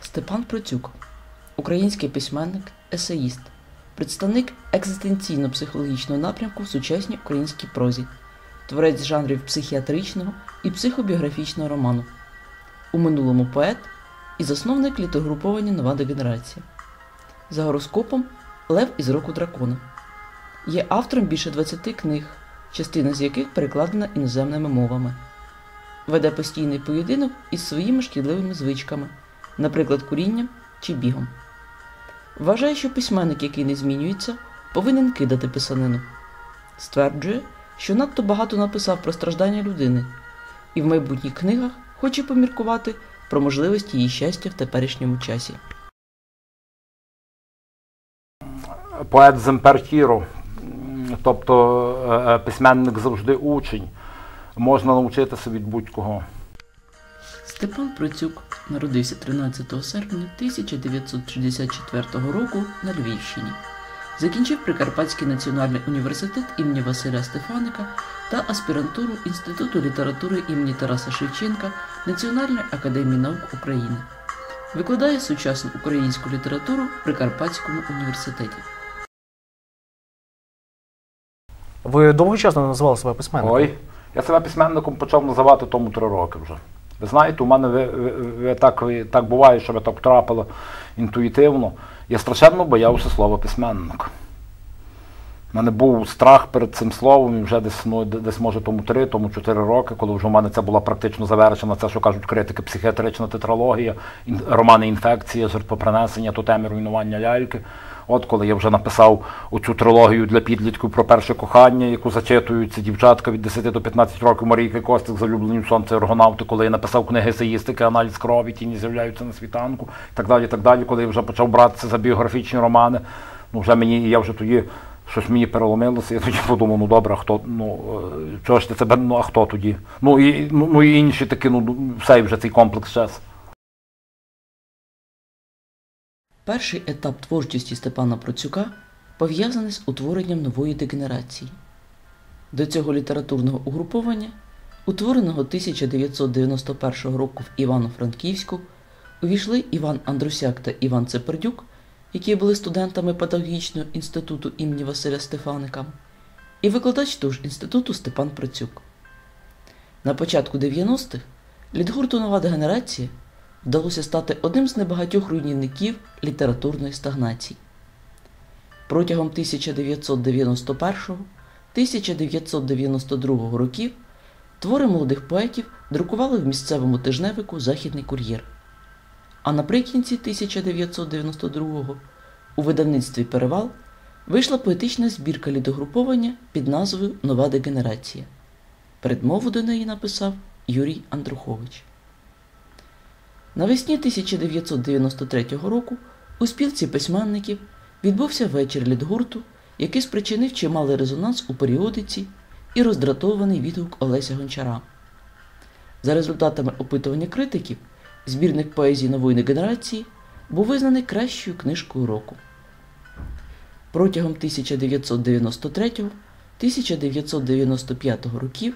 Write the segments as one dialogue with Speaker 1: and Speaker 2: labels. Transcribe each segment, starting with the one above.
Speaker 1: Степан Процюк, український письменник, есеїст, представник екзистенційно-психологічного напрямку в сучасній українській прозі, творець жанрів психіатричного і психобіографічного роману. У минулому поет і засновник літогруповання Нова дегенерація. За гороскопом Лев із року дракона. Є автором більше 20 книг, частина з яких перекладена іноземними мовами. Веде постійний поєдинок із своїми шкідливими звичками, наприклад, курінням чи бігом. Вважає, що письменник, який не змінюється, повинен кидати писанину. Стверджує, що надто багато написав про страждання людини, і в майбутніх книгах хоче поміркувати про можливості її щастя в теперішньому часі.
Speaker 2: поет Земпертіро, тобто е, е, письменник завжди учень. Можна навчитися від будь-кого.
Speaker 1: Степан Процюк народився 13 серпня 1964 року на Львівщині. Закінчив Прикарпатський національний університет імені Василя Стефаника та аспірантуру Інституту літератури імені Тараса Шевченка Національної академії наук України. Викладає сучасну українську літературу в Прикарпатському університеті.
Speaker 3: Ви довго часу не називали себе письменником?
Speaker 2: Ой, я себе письменником почав називати тому три роки вже. Ви знаєте, у мене ви, ви, ви так, ви, так буває, що ви так трапило інтуїтивно. Я страшенно боявся слова письменник. У мене був страх перед цим словом і вже десь, ну, десь може тому три, тому чотири роки, коли вже у мене це була практично завершена, це, що кажуть критики, психіатрична тетралогія, романи інфекція, жертвопринесення, тотеми руйнування ляльки. От коли я вже написав оцю трилогію для підлітків про перше кохання, яку зачитуються дівчатка від 10 до 15 років Марійки Костик, залюблені в сонце аргонавти, коли я написав книги есеїстики, аналіз крові, тіні з'являються на світанку, і так далі, так далі, коли я вже почав братися за біографічні романи, ну вже мені, я вже тоді щось мені переломилося, я тоді подумав, ну добре, хто, ну е, чого ж ти тебе, ну а хто тоді? Ну і, ну, ну, і інші такі, ну все, і вже цей комплекс час.
Speaker 1: Перший етап творчості Степана Процюка пов'язаний з утворенням нової дегенерації. До цього літературного угруповання, утвореного 1991 року в Івано-Франківську, увійшли Іван Андрусяк та Іван Цепердюк, які були студентами педагогічного інституту імені Василя Стефаника, і викладач того ж інституту Степан Процюк. На початку 90-х літгурту Нова дегенерація вдалося стати одним з небагатьох руйнівників літературної стагнації. Протягом 1991-1992 років твори молодих поетів друкували в місцевому тижневику Західний кур'єр. А наприкінці 1992-го у видавництві Перевал вийшла поетична збірка лідогруповання під назвою Нова дегенерація. Передмову до неї написав Юрій Андрухович. Навесні 1993 року у спілці письменників відбувся вечір літгурту, який спричинив чималий резонанс у періодиці і роздратований відгук Олеся Гончара. За результатами опитування критиків, збірник поезії нової генерації був визнаний кращою книжкою року. Протягом 1993-1995 років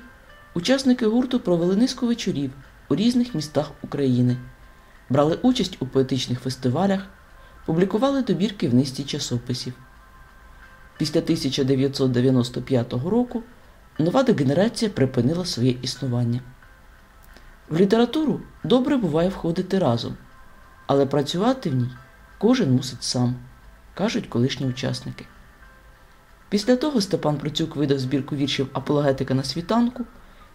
Speaker 1: учасники гурту провели низку вечорів у різних містах України, брали участь у поетичних фестивалях, публікували добірки в низці часописів. Після 1995 року нова дегенерація припинила своє існування. В літературу добре буває входити разом, але працювати в ній кожен мусить сам, кажуть колишні учасники. Після того Степан Процюк видав збірку віршів Апологетика на світанку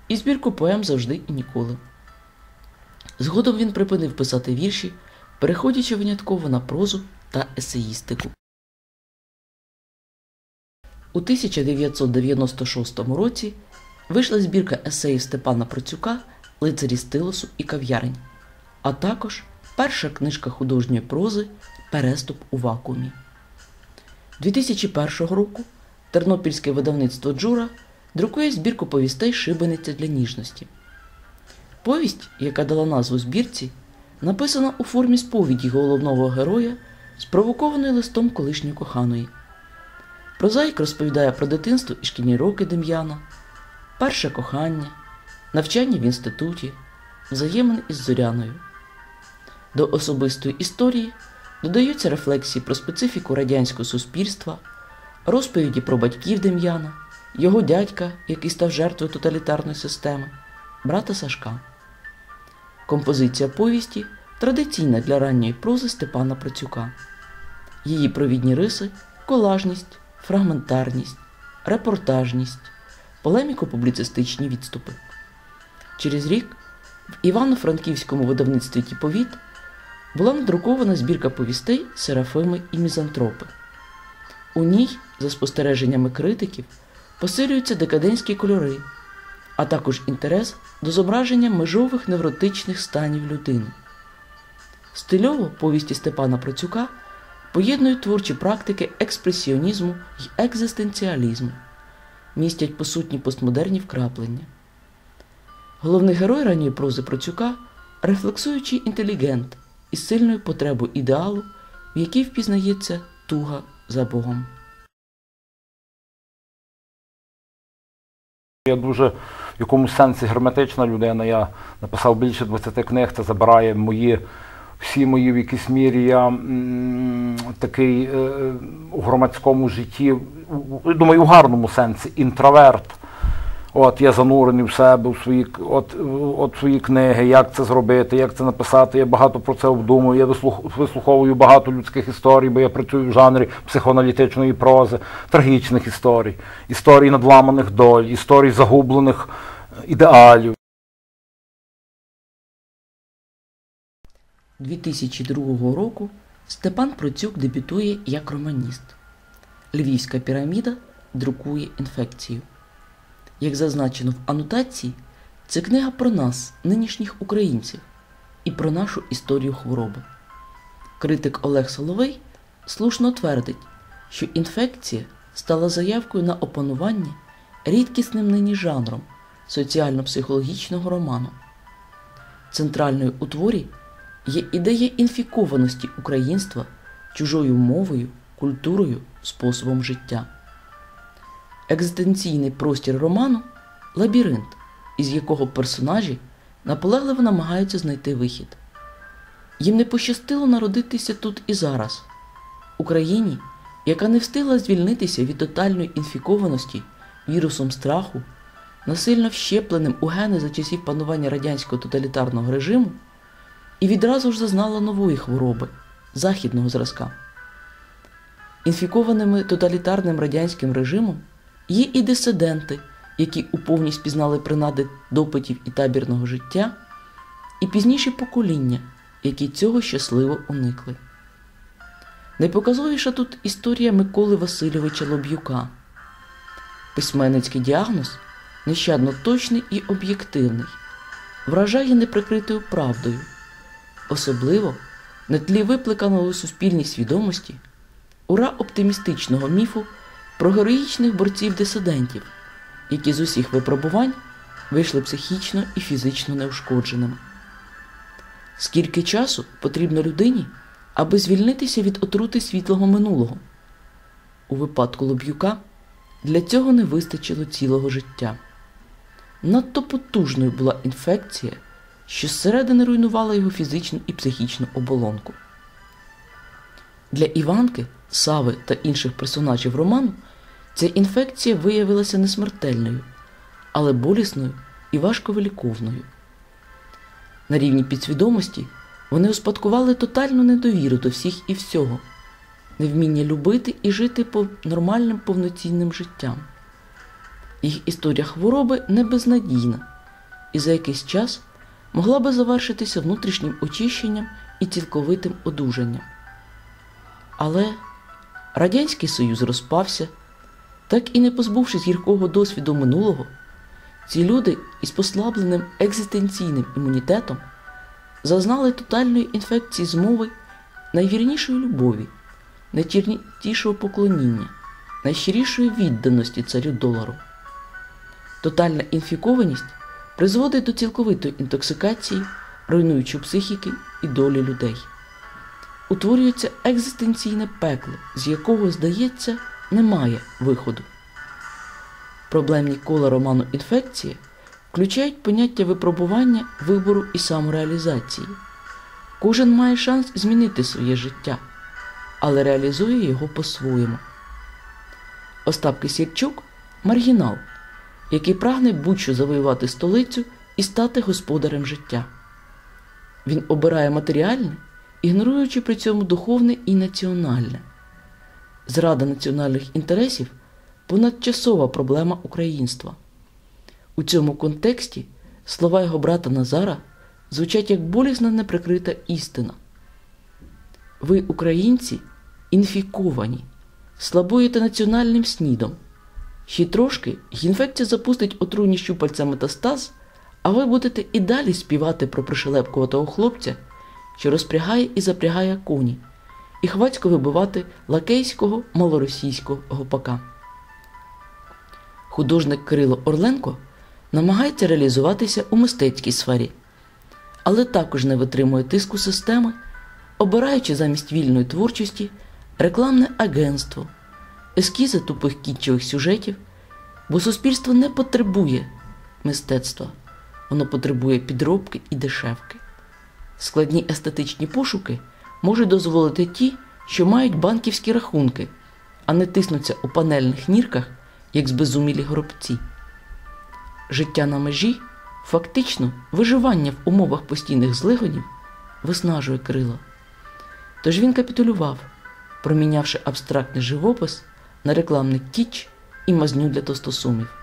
Speaker 1: і збірку поем завжди і ніколи. Згодом він припинив писати вірші, переходячи винятково на прозу та есеїстику. У 1996 році вийшла збірка есеїв Степана Процюка Лицарі стилосу і кав'ярень, а також перша книжка художньої прози Переступ у вакуумі. 2001 року тернопільське видавництво Джура друкує збірку повістей Шибениця для ніжності. Повість, яка дала назву збірці, написана у формі сповіді головного героя, спровокованої листом колишньої коханої. Прозаїк розповідає про дитинство і шкільні роки Дем'яна, перше кохання, навчання в інституті, взаємин із Зоряною. До особистої історії додаються рефлексії про специфіку радянського суспільства, розповіді про батьків Дем'яна, його дядька, який став жертвою тоталітарної системи, брата Сашка. Композиція повісті традиційна для ранньої прози Степана Процюка. Її провідні риси колажність, фрагментарність, репортажність, полеміко-публіцистичні відступи. Через рік в Івано-Франківському видавництві Тіповіт була надрукована збірка повістей Серафими і Мізантропи. У ній, за спостереженнями критиків, посилюються декадентські кольори, а також інтерес до зображення межових невротичних станів людини. Стильово повісті Степана Процюка поєднують творчі практики експресіонізму й екзистенціалізму, містять посутні постмодерні вкраплення. Головний герой ранньої прози Процюка рефлексуючий інтелігент із сильною потребою ідеалу, в якій впізнається туга за Богом.
Speaker 2: Я дуже в якомусь сенсі герметична людина. Я написав більше 20 книг, це забирає мої, всі мої в якійсь мірі я такий е, у громадському житті, думаю, у гарному сенсі, інтроверт. От я занурений в себе, в свої, от, от свої книги, як це зробити, як це написати. Я багато про це обдумую. Я вислух, вислуховую багато людських історій, бо я працюю в жанрі психоаналітичної прози, трагічних історій, історій надламаних доль, історій загублених е, ідеалів.
Speaker 1: 2002 року Степан Процюк дебютує як романіст. Львівська піраміда друкує інфекцію. Як зазначено в анотації, це книга про нас, нинішніх українців, і про нашу історію хвороби. Критик Олег Соловей слушно твердить, що інфекція стала заявкою на опанування рідкісним нині жанром соціально-психологічного роману. Центральною у творі є ідея інфікованості українства чужою мовою, культурою, способом життя. Екзистенційний простір роману лабіринт, із якого персонажі наполегливо намагаються знайти вихід. Їм не пощастило народитися тут і зараз, Україні, яка не встигла звільнитися від тотальної інфікованості вірусом страху, насильно вщепленим у гени за часів панування радянського тоталітарного режиму, і відразу ж зазнала нової хвороби західного зразка. Інфікованими тоталітарним радянським режимом є і дисиденти, які уповні спізнали принади допитів і табірного життя, і пізніші покоління, які цього щасливо уникли. Найпоказовіша тут історія Миколи Васильовича Лоб'юка. Письменницький діагноз нещадно точний і об'єктивний, вражає неприкритою правдою, особливо на тлі викликаного у суспільній свідомості ура оптимістичного міфу про героїчних борців-дисидентів, які з усіх випробувань вийшли психічно і фізично неушкодженими. Скільки часу потрібно людині, аби звільнитися від отрути світлого минулого? У випадку Лоб'юка для цього не вистачило цілого життя. Надто потужною була інфекція, що зсередини руйнувала його фізичну і психічну оболонку. Для Іванки, Сави та інших персонажів роману ця інфекція виявилася не смертельною, але болісною і важковиліковною. На рівні підсвідомості вони успадкували тотальну недовіру до всіх і всього, невміння любити і жити по нормальним повноцінним життям. Їх історія хвороби не безнадійна, і за якийсь час могла би завершитися внутрішнім очищенням і цілковитим одужанням. Але Радянський Союз розпався, так і не позбувшись гіркого досвіду минулого, ці люди із послабленим екзистенційним імунітетом зазнали тотальної інфекції змови найвірнішої любові, найчернітішого поклоніння, найщирішої відданості царю долару. Тотальна інфікованість призводить до цілковитої інтоксикації, руйнуючи психіки і долі людей. Утворюється екзистенційне пекло, з якого, здається, немає виходу. Проблемні кола роману інфекція включають поняття випробування, вибору і самореалізації. Кожен має шанс змінити своє життя, але реалізує його по-своєму. Остап Кисірчук маргінал, який прагне будь-що завоювати столицю і стати господарем життя. Він обирає матеріальне, ігноруючи при цьому духовне і національне. Зрада національних інтересів понадчасова проблема українства. У цьому контексті слова його брата Назара звучать як болісна неприкрита істина. Ви, українці, інфіковані, слабуєте національним снідом. Ще трошки інфекція запустить отруйні щупальця метастаз, а ви будете і далі співати про пришелепкуватого хлопця, що розпрягає і запрягає коні, і хвацько вибивати лакейського малоросійського гопака. Художник Кирило Орленко намагається реалізуватися у мистецькій сфері, але також не витримує тиску системи, обираючи замість вільної творчості рекламне агентство, ескізи тупих кітчевих сюжетів, бо суспільство не потребує мистецтва, воно потребує підробки і дешевки. Складні естетичні пошуки можуть дозволити ті, що мають банківські рахунки, а не тиснуться у панельних нірках, як збезумілі горобці. Життя на межі, фактично виживання в умовах постійних злигодів, виснажує крила. Тож він капітулював, промінявши абстрактний живопис на рекламний кіч і мазню для тостосумів.